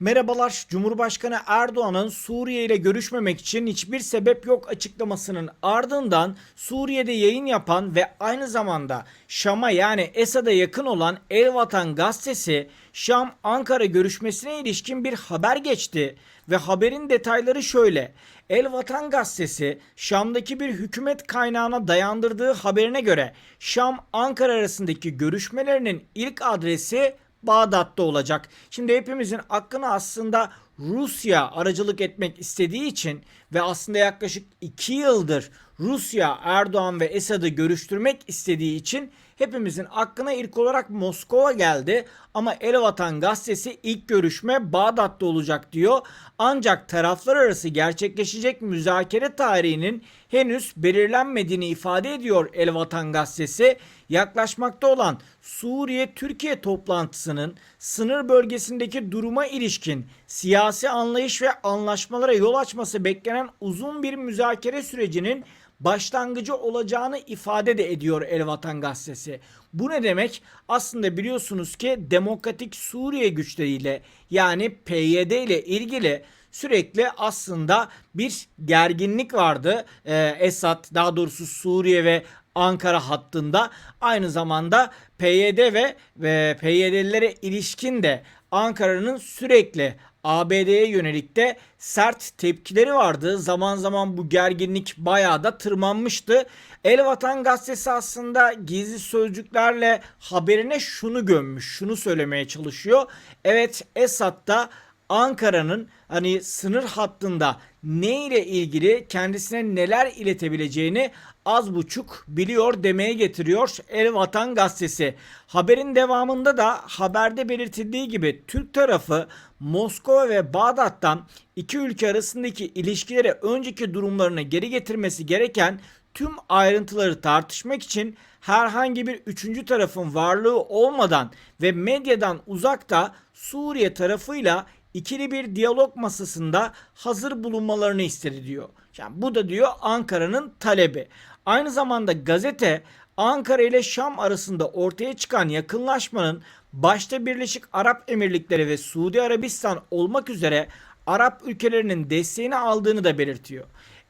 Merhabalar. Cumhurbaşkanı Erdoğan'ın Suriye ile görüşmemek için hiçbir sebep yok açıklamasının ardından Suriye'de yayın yapan ve aynı zamanda Şam'a yani Esad'a yakın olan El Vatan gazetesi Şam Ankara görüşmesine ilişkin bir haber geçti ve haberin detayları şöyle. El Vatan gazetesi Şam'daki bir hükümet kaynağına dayandırdığı haberine göre Şam Ankara arasındaki görüşmelerinin ilk adresi Bağdat'ta olacak. Şimdi hepimizin aklına aslında Rusya aracılık etmek istediği için ve aslında yaklaşık 2 yıldır Rusya Erdoğan ve Esad'ı görüştürmek istediği için hepimizin aklına ilk olarak Moskova geldi. Ama El Vatan gazetesi ilk görüşme Bağdat'ta olacak diyor. Ancak taraflar arası gerçekleşecek müzakere tarihinin henüz belirlenmediğini ifade ediyor El Vatan gazetesi. Yaklaşmakta olan Suriye-Türkiye toplantısının sınır bölgesindeki duruma ilişkin siyasi anlayış ve anlaşmalara yol açması beklenen uzun bir müzakere sürecinin başlangıcı olacağını ifade de ediyor El Vatan gazetesi. Bu ne demek? Aslında biliyorsunuz ki Demokratik Suriye güçleriyle yani PYD ile ilgili sürekli aslında bir gerginlik vardı. Ee, Esad daha doğrusu Suriye ve Ankara hattında aynı zamanda PYD ve, ve PYD'lilere ilişkin de Ankara'nın sürekli ABD'ye yönelik de sert tepkileri vardı. Zaman zaman bu gerginlik bayağı da tırmanmıştı. El Vatan gazetesi aslında gizli sözcüklerle haberine şunu gömmüş, şunu söylemeye çalışıyor. Evet Esad da Ankara'nın hani sınır hattında ne ile ilgili kendisine neler iletebileceğini az buçuk biliyor demeye getiriyor El Vatan gazetesi. Haberin devamında da haberde belirtildiği gibi Türk tarafı Moskova ve Bağdat'tan iki ülke arasındaki ilişkileri önceki durumlarına geri getirmesi gereken tüm ayrıntıları tartışmak için herhangi bir üçüncü tarafın varlığı olmadan ve medyadan uzakta Suriye tarafıyla ikili bir diyalog masasında hazır bulunmalarını istedi diyor. Yani bu da diyor Ankara'nın talebi. Aynı zamanda gazete Ankara ile Şam arasında ortaya çıkan yakınlaşmanın başta Birleşik Arap Emirlikleri ve Suudi Arabistan olmak üzere Arap ülkelerinin desteğini aldığını da belirtiyor.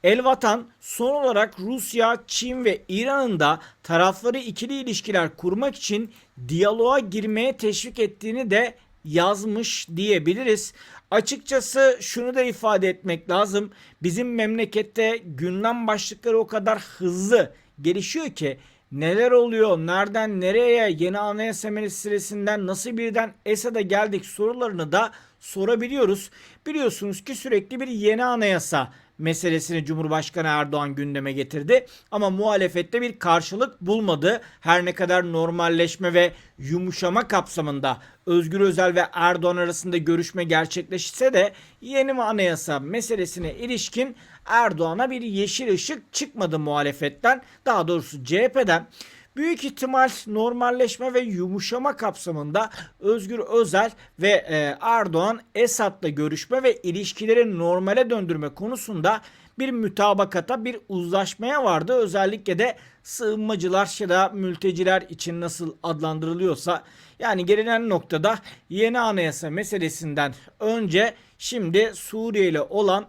El Vatan son olarak Rusya, Çin ve İran'ın da tarafları ikili ilişkiler kurmak için diyaloğa girmeye teşvik ettiğini de yazmış diyebiliriz. Açıkçası şunu da ifade etmek lazım. Bizim memlekette gündem başlıkları o kadar hızlı gelişiyor ki neler oluyor, nereden nereye, yeni anayasa meselesinden nasıl birden Esad'a geldik sorularını da sorabiliyoruz. Biliyorsunuz ki sürekli bir yeni anayasa meselesini Cumhurbaşkanı Erdoğan gündeme getirdi. Ama muhalefette bir karşılık bulmadı. Her ne kadar normalleşme ve yumuşama kapsamında Özgür Özel ve Erdoğan arasında görüşme gerçekleşse de yeni anayasa meselesine ilişkin Erdoğan'a bir yeşil ışık çıkmadı muhalefetten. Daha doğrusu CHP'den. Büyük ihtimal normalleşme ve yumuşama kapsamında Özgür Özel ve e, Erdoğan Esad'la görüşme ve ilişkileri normale döndürme konusunda bir mütabakata, bir uzlaşmaya vardı. Özellikle de sığınmacılar ya da mülteciler için nasıl adlandırılıyorsa yani gelinen noktada yeni anayasa meselesinden önce şimdi Suriye ile olan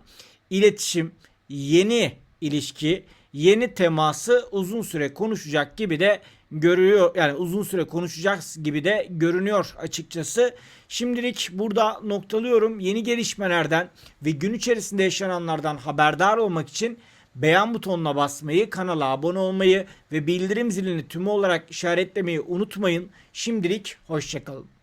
iletişim, yeni ilişki, yeni teması uzun süre konuşacak gibi de görüyor yani uzun süre konuşacak gibi de görünüyor açıkçası. Şimdilik burada noktalıyorum. Yeni gelişmelerden ve gün içerisinde yaşananlardan haberdar olmak için beğen butonuna basmayı, kanala abone olmayı ve bildirim zilini tüm olarak işaretlemeyi unutmayın. Şimdilik hoşçakalın.